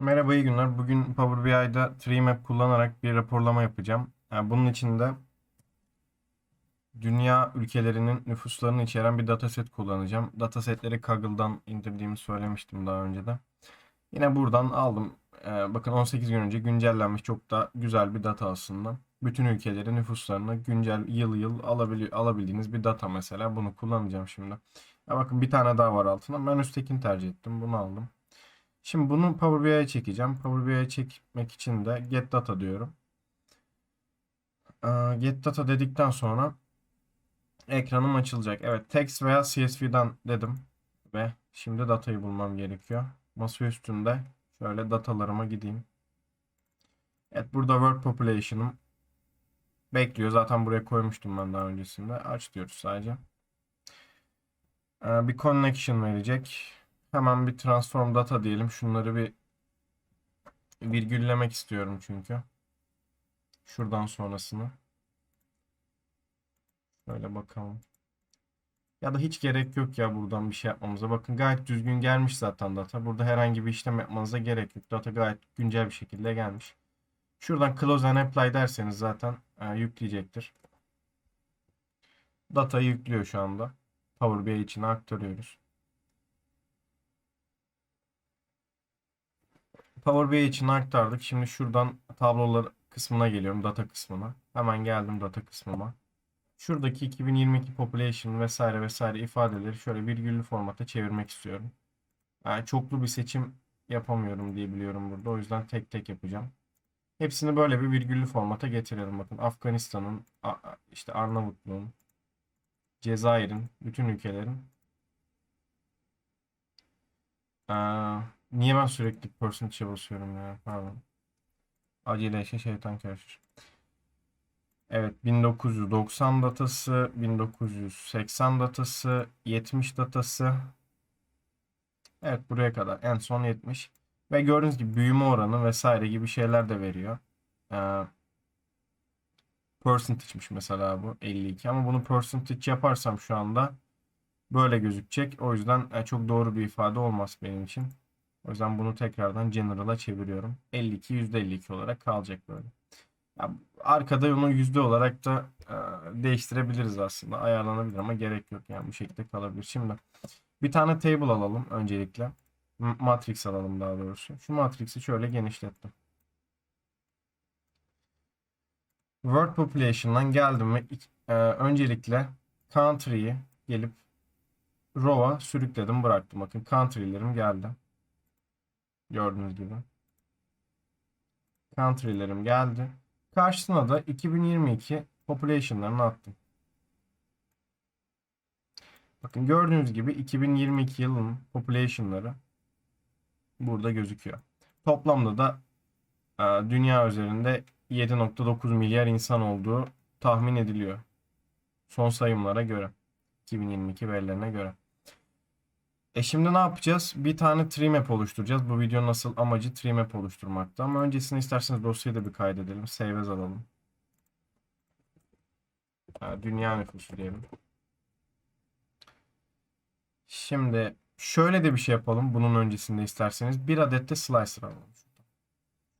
Merhaba, iyi günler. Bugün Power BI'da Tree Map kullanarak bir raporlama yapacağım. Yani bunun için de dünya ülkelerinin nüfuslarını içeren bir dataset kullanacağım. Datasetleri Kaggle'dan indirdiğimi söylemiştim daha önce de. Yine buradan aldım. Ee, bakın 18 gün önce güncellenmiş çok da güzel bir data aslında. Bütün ülkelerin nüfuslarını güncel yıl yıl alabili alabildiğiniz bir data mesela. Bunu kullanacağım şimdi. Ya bakın bir tane daha var altında. Ben üsttekini tercih ettim. Bunu aldım. Şimdi bunu Power BI'ye çekeceğim. Power BI'ye çekmek için de get data diyorum. Ee, Get data dedikten sonra ekranım açılacak. Evet text veya CSV'den dedim ve şimdi datayı bulmam gerekiyor. Masa üstünde şöyle datalarıma gideyim. Evet burada word population'ım bekliyor. Zaten buraya koymuştum ben daha öncesinde. Aç diyoruz sadece. Ee, bir connection verecek. Hemen bir transform data diyelim. Şunları bir virgüllemek istiyorum çünkü. Şuradan sonrasını. Şöyle bakalım. Ya da hiç gerek yok ya buradan bir şey yapmamıza. Bakın gayet düzgün gelmiş zaten data. Burada herhangi bir işlem yapmanıza gerek yok. Data gayet güncel bir şekilde gelmiş. Şuradan close and apply derseniz zaten e, yükleyecektir. Datayı yüklüyor şu anda. Power BI içine aktarıyoruz. Power BI için aktardık. Şimdi şuradan tablolar kısmına geliyorum. Data kısmına. Hemen geldim data kısmıma. Şuradaki 2022 population vesaire vesaire ifadeleri şöyle virgüllü formata çevirmek istiyorum. Yani çoklu bir seçim yapamıyorum diye biliyorum burada. O yüzden tek tek yapacağım. Hepsini böyle bir virgüllü formata getirelim. Bakın Afganistan'ın, işte Arnavutluğun, Cezayir'in, bütün ülkelerin. Aa, niye ben sürekli percentage'e basıyorum ya? Pardon. Acele işe şeytan karışır. Evet 1990 datası, 1980 datası, 70 datası. Evet buraya kadar en son 70. Ve gördüğünüz gibi büyüme oranı vesaire gibi şeyler de veriyor. Ee, percentage'miş mesela bu 52 ama bunu percentage yaparsam şu anda böyle gözükecek. O yüzden e, çok doğru bir ifade olmaz benim için. O yüzden bunu tekrardan general'a çeviriyorum. 52 %52 olarak kalacak böyle. Ya, arkada onu yüzde olarak da e, değiştirebiliriz aslında. Ayarlanabilir ama gerek yok yani bu şekilde kalabilir. Şimdi bir tane table alalım öncelikle. Matrix alalım daha doğrusu. Şu matrix'i şöyle genişlettim. Word population'dan geldim ve e, öncelikle country'yi gelip row'a sürükledim bıraktım. Bakın country'lerim geldi. Gördüğünüz gibi. Country'lerim geldi. Karşısına da 2022 population'larını attım. Bakın gördüğünüz gibi 2022 yılının population'ları burada gözüküyor. Toplamda da e, dünya üzerinde 7.9 milyar insan olduğu tahmin ediliyor. Son sayımlara göre. 2022 verilerine göre. E şimdi ne yapacağız? Bir tane tree map oluşturacağız. Bu videonun asıl amacı tree map oluşturmakta. Ama öncesinde isterseniz dosyayı da bir kaydedelim. Save as alalım. Ha, dünya nüfusu diyelim. Şimdi şöyle de bir şey yapalım. Bunun öncesinde isterseniz bir adet de slicer alalım.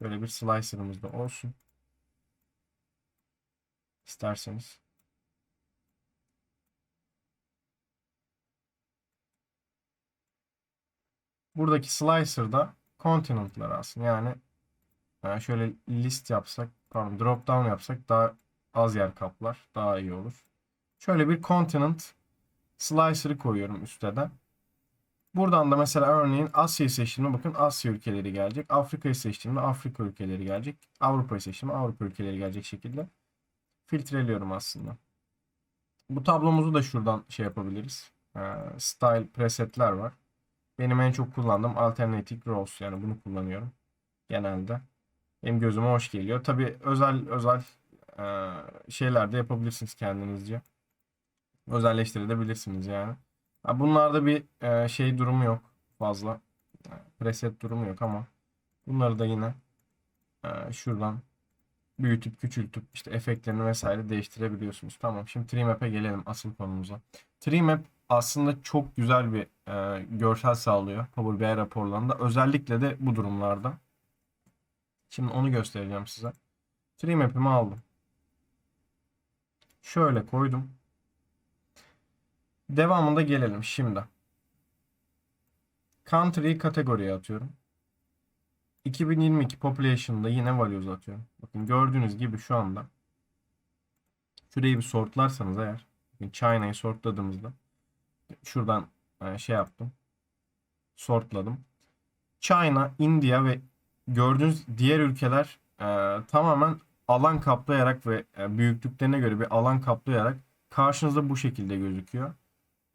Böyle bir slicer'ımız da olsun. İsterseniz. Buradaki slicer'da continent'lar aslında. Yani yani şöyle list yapsak, pardon drop down yapsak daha az yer kaplar. Daha iyi olur. Şöyle bir continent slicer'ı koyuyorum üstte de. Buradan da mesela örneğin Asya'yı seçtiğimde bakın Asya ülkeleri gelecek. Afrika'yı seçtiğimde Afrika ülkeleri gelecek. Avrupa'yı seçtiğimde Avrupa ülkeleri gelecek şekilde filtreliyorum aslında. Bu tablomuzu da şuradan şey yapabiliriz. Ee, style presetler var. Benim en çok kullandığım Alternative Rows yani bunu kullanıyorum genelde. Benim gözüme hoş geliyor. Tabi özel özel e, şeyler yapabilirsiniz kendinizce. Özelleştirebilirsiniz yani. Bunlarda bir e, şey durumu yok fazla. E, preset durumu yok ama bunları da yine e, şuradan büyütüp küçültüp işte efektlerini vesaire değiştirebiliyorsunuz. Tamam şimdi Treemap'e gelelim asıl konumuza. Treemap aslında çok güzel bir e, görsel sağlıyor Power BI raporlarında. Özellikle de bu durumlarda. Şimdi onu göstereceğim size. Tree map'imi aldım. Şöyle koydum. Devamında gelelim şimdi. Country'yi kategoriye atıyorum. 2022 population'da yine values atıyorum. Bakın gördüğünüz gibi şu anda şurayı bir sortlarsanız eğer China'yı sortladığımızda şuradan e, şey yaptım. Sortladım. China, India ve gördüğünüz diğer ülkeler e, tamamen alan kaplayarak ve e, büyüklüklerine göre bir alan kaplayarak karşınızda bu şekilde gözüküyor.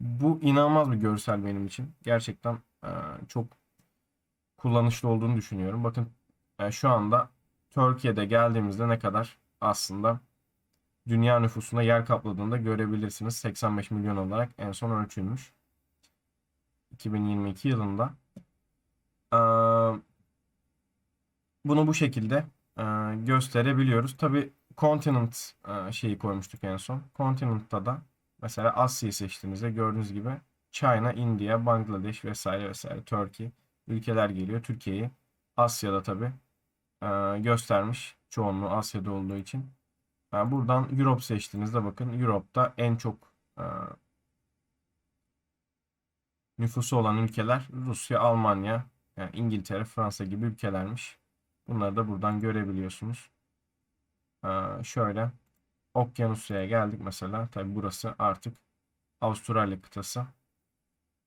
Bu inanılmaz bir görsel benim için. Gerçekten çok kullanışlı olduğunu düşünüyorum. Bakın şu anda Türkiye'de geldiğimizde ne kadar aslında dünya nüfusuna yer kapladığını da görebilirsiniz. 85 milyon olarak en son ölçülmüş. 2022 yılında. Ee, bunu bu şekilde e, gösterebiliyoruz. Tabi continent e, şeyi koymuştuk en son. Continent'ta da mesela Asya'yı seçtiğimizde gördüğünüz gibi China, India, Bangladeş vesaire vesaire Turkey ülkeler geliyor. Türkiye'yi Asya'da tabi göstermiş. Çoğunluğu Asya'da olduğu için. Yani buradan Europe seçtiğinizde bakın Europe'da en çok e, nüfusu olan ülkeler Rusya, Almanya, yani İngiltere, Fransa gibi ülkelermiş. Bunları da buradan görebiliyorsunuz. E, şöyle Okyanusya'ya geldik mesela. Tabi burası artık Avustralya kıtası.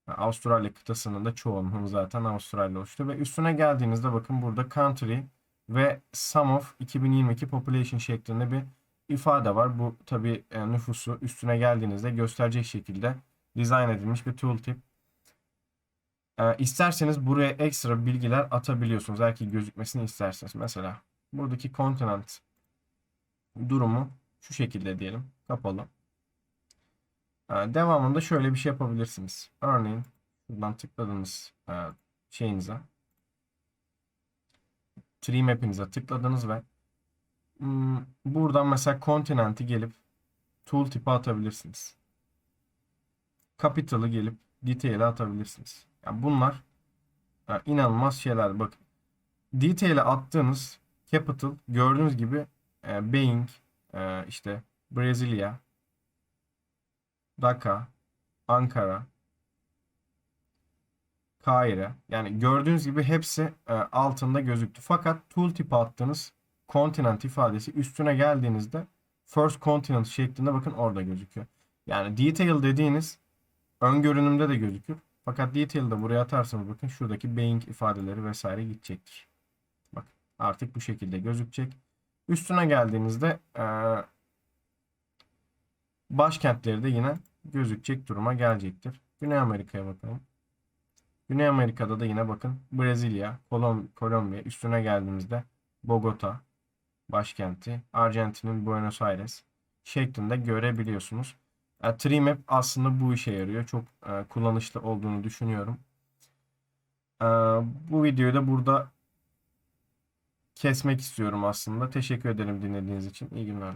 Yani Avustralya kıtasının da çoğunluğu zaten Avustralya oluştu. Ve üstüne geldiğinizde bakın burada country ve sum of 2022 population şeklinde bir ifade var. Bu tabi nüfusu üstüne geldiğinizde gösterecek şekilde dizayn edilmiş bir tooltip. E, isterseniz buraya ekstra bilgiler atabiliyorsunuz. Eğer ki gözükmesini isterseniz. Mesela buradaki continent durumu şu şekilde diyelim. Kapalı. E, devamında şöyle bir şey yapabilirsiniz. Örneğin buradan tıkladığınız e, şeyinize tree map'inize tıkladınız ve buradan mesela kontinenti gelip tooltip'e atabilirsiniz. Capital'ı gelip detail'e atabilirsiniz. Yani bunlar yani inanılmaz şeyler. Bakın detail'e attığınız capital gördüğünüz gibi e, Beijing, e, işte Brezilya, Dhaka, Ankara, Kahire. Yani gördüğünüz gibi hepsi e, altında gözüktü. Fakat tooltip'e attığınız continent ifadesi üstüne geldiğinizde first continent şeklinde bakın orada gözüküyor. Yani detail dediğiniz ön görünümde de gözükür. Fakat detail'da buraya atarsanız bakın şuradaki Being ifadeleri vesaire gidecektir. Bak artık bu şekilde gözükecek. Üstüne geldiğinizde ee, başkentleri de yine gözükecek duruma gelecektir. Güney Amerika'ya bakalım. Güney Amerika'da da yine bakın Brezilya, Kolom Kolombiya üstüne geldiğimizde Bogota, başkenti Arjantin'in Buenos Aires şeklinde görebiliyorsunuz. E, TreeMap aslında bu işe yarıyor. Çok e, kullanışlı olduğunu düşünüyorum. E, bu videoyu da burada kesmek istiyorum aslında. Teşekkür ederim dinlediğiniz için. İyi günler.